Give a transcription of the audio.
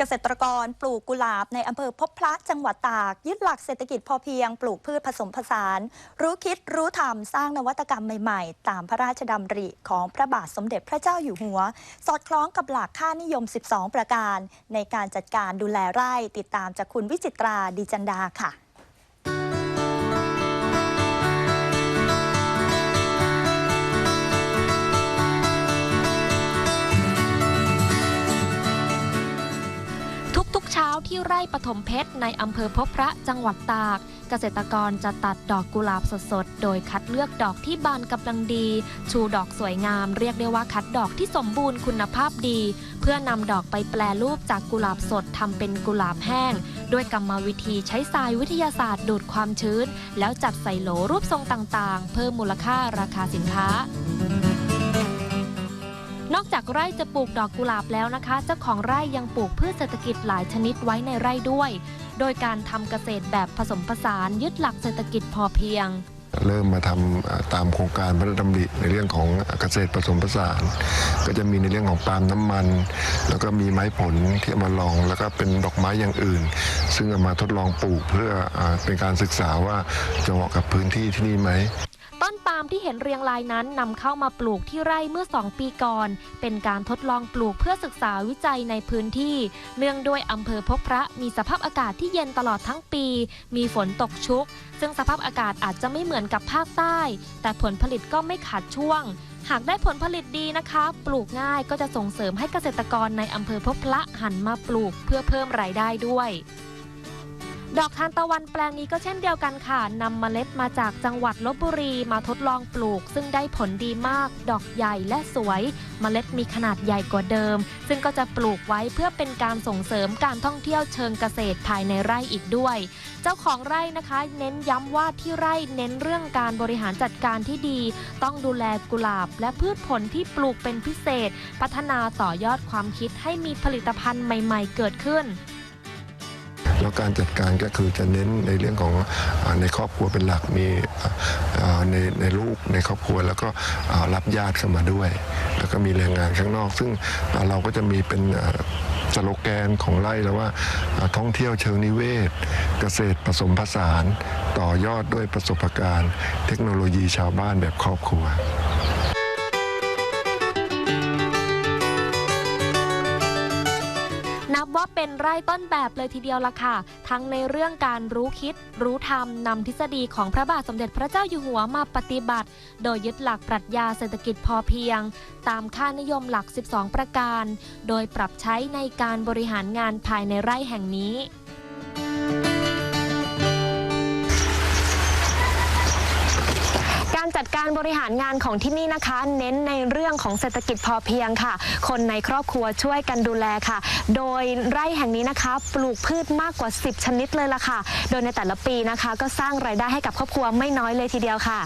เกษตรกรปลูกกุหลาบในอำเภอพบพระจังหวัดตาก ยึดหลักเศรษฐกิจพอเพียง ปลูกพืชผสมผสาน รู้คิดรู้ทำสร้างนวัตกรรมใหม่ๆ ตามพระราชดำริของพระบาทสมเด็จพระเจ้าอยู่หัว สอดคล้องกับหลักค่านิยม 12 ประการ ในการจัดการดูแลไร่ติดตามจากคุณวิจิตราดีจันดาค่ะ ร่ปฐมเพชรในอำเภอพบพระจังหวัดตาก เกษตรกรจะตัดดอกกุหลาบสดๆ โดยคัดเลือกดอกที่บานกำลังดี ชูดอกสวยงาม เรียกได้ว่าคัดดอกที่สมบูรณ์คุณภาพดี เพื่อนำดอกไปแปลรูปจากกุหลาบสดทำเป็นกุหลาบแห้ง ด้วยกรรมวิธีใช้ทรายวิทยาศาสตร์ดูดความชื้น แล้วจัดใส่โหลรูปทรงต่างๆ เพิ่มมูลค่าราคาสินค้า นอกจากไร่จะปลูกดอกกุหลาบแล้วนะคะ เจ้าของไร่ยังปลูกพืชเศรษฐกิจหลายชนิดไว้ในไร่ด้วย โดยการทำเกษตรแบบผสมผสานยึดหลักเศรษฐกิจพอเพียงเริ่มมาทำเอ่อตามโครงการพระราชดำริในเรื่องของเกษตรผสมผสาน ก็จะมีในเรื่องของปาล์มน้ำมัน แล้วก็มีไม้ผลที่เอามาลอง แล้วก็เป็นดอกไม้อย่างอื่น ซึ่งเอามาทดลองปลูกเพื่ออเป็นการศึกษาว่าจะเหมาะกับพื้นที่ที่นี่ไหม ต้นปาล์มที่เห็นเรียงรายนั้นนำเข้ามาปลูกที่ไร่เมื่อ 2 ปีก่อน เป็นการทดลองปลูกเพื่อศึกษาวิจัยในพื้นที่ เนื่องด้วยอำเภอพบพระมีสภาพอากาศที่เย็นตลอดทั้งปี มีฝนตกชุก ซึ่งสภาพอากาศอาจจะไม่เหมือนกับภาคใต้ แต่ผลผลิตก็ไม่ขาดช่วงหากได้ผลผลิตดีนะคะ ปลูกง่ายก็จะส่งเสริมให้เกษตรกรในอำเภอพบพระหันมาปลูกเพื่อเพิ่มรายได้ด้วย ดอกทานตะวันแปลงนี้ก็เช่นเดียวกันค่ะนำเมล็ดมาจากจังหวัดลบบุรีมาทดลองปลูก ซึ่งได้ผลดีมาก ดอกใหญ่และสวยเมล็ดมีขนาดใหญ่กว่าเดิม ซึ่งก็จะปลูกไว้เพื่อเป็นการส่งเสริมการท่องเที่ยวเชิงเกษตรภายในไร่อีกด้วย เจ้าของไร่นะคะ เน้นย้ำว่าที่ไร่เน้นเรื่องการบริหารจัดการที่ดี ต้องดูแลกุหลาบ และพืชผลที่ปลูกเป็นพิเศษ พัฒนาต่อยอดความคิดให้มีผลิตภัณฑ์ใหม่ ๆ เกิดขึ้น แล้วการจัดการก็คือจะเน้นในเรื่องของอในครอบครัวเป็นหลักมีในในลูกในครอบครัวแล้วก็รับญาติเข้ามาด้วย แล้วก็มีแรงงานข้างนอก ซึ่งเราก็จะมีเป็นสโลแกนของไร่แล้วว่าอ่าท่องเที่ยวเชิงนิเวศ เกษตรผสมผสาน ต่อยอดด้วยประสบการณ์ เทคโนโลยีชาวบ้านแบบครอบครัว ว่าเป็นไร่ต้นแบบเลยทีเดียวละค่ะ ทั้งในเรื่องการรู้คิด รู้ทำนำทฤษฎีของพระบาทสมเด็จพระเจ้าอยู่หัวมาปฏิบัติ โดยยึดหลักปรัชญาเศรษฐกิจพอเพียง ตามค่านิยมหลัก 12 ประการ โดยปรับใช้ในการบริหารงานภายในไร่แห่งนี้ จัดการบริหารงานของที่นี่นะคะ เน้นในเรื่องของเศรษฐกิจพอเพียงค่ะ คนในครอบครัวช่วยกันดูแลค่ะ โดยไร่แห่งนี้นะคะ ปลูกพืชมากกว่า 10 ชนิดเลยล่ะค่ะ โดยในแต่ละปีนะคะ ก็สร้างรายได้ให้กับครอบครัวไม่น้อยเลยทีเดียวค่ะ